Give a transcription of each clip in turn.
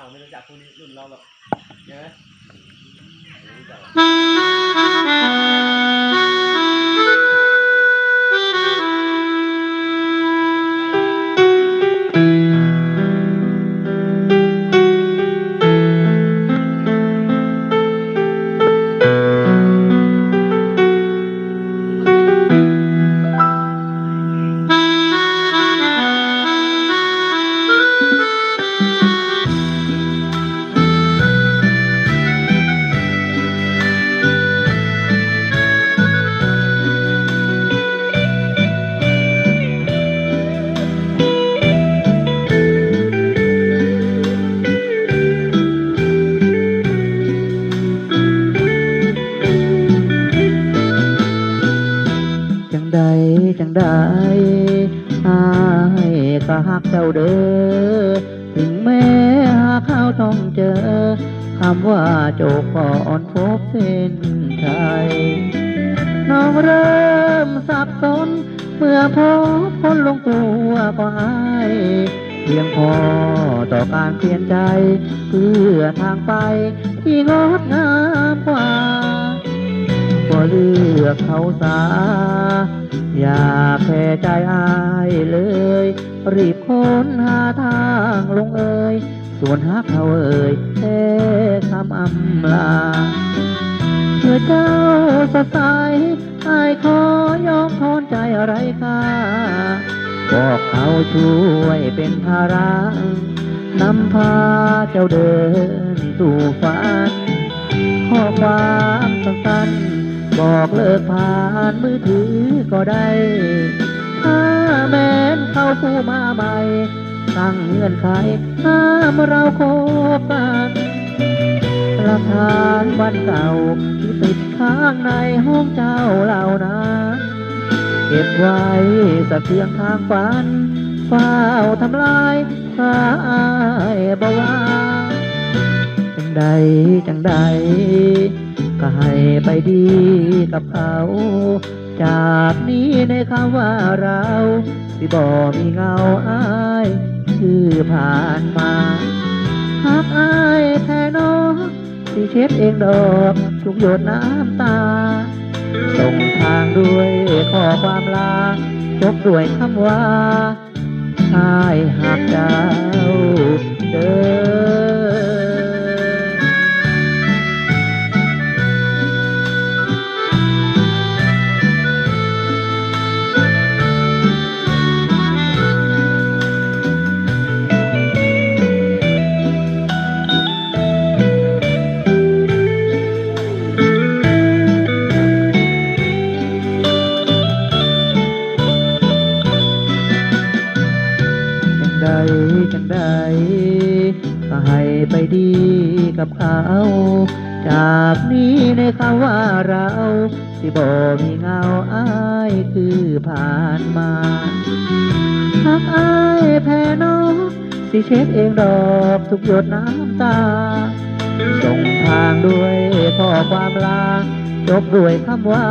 าไม่รู้จักพวกนี้รุ่นเราหรอกใช่ไหมรู้จัก จังใดจังใดอายก็ฮักเจ้าเด้อถึงแม้หาข้าวต้องเจอคำว่าโจกก่อนพบเส้นชัยน้องเริ่มสับสน เมื่อพบคนลงตัวก็อายเพียงพอต่อการเปลี่ยนใจ เพื่อทางไปที่งดงามกว่าก็ เลือกเขาสา อย่าแพ้ใจอายเลย รีบค้นหาทางลงเอ่ยส่วนฮักเขาเอ่ยแค่คำอำลาเมื่อเจ้าสดใสอายขอยอมทนใจอะไรค่าบอกเขาช่วยเป็นภาระนำพาเจ้าเดินสู่ฝันข้อความสั้นๆ บอกเลิกผ่านมือถือก็ได้ ถ้าแม้นเขาผู้มาใหม่ตั้งเงื่อนไขห้ามเราคบกันหลักฐานวันเก่าที่ติดข้างในห้องเจ้าเหล่านั้นเก็บไว้สักเพียงทางฝันเฝ้าทำลายสายบวาจังใดจังใด ก็ให้ไปดีกับเขา จากนี้ในคำว่าเราที่บ่มีเงาอายชื่อผ่านมาหากอายแท้นอที่เช็ดเองดอกทุกหยดน้ำตา ส่งทางด้วยข้อความลาจบด้วยคำว่า ใดจังใดก็ให้ไปดีกับเขา จากนี้ในคำว่าเราที่บ่มีเงาอายคือผ่านมาหากอายแพ้น้องสิเช็ดเองดอกทุกหยดน้ำตาส่งทางด้วยข้อความลาจบด้วยคำว่า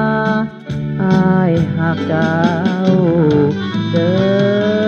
อายหักเจ้าเด้อ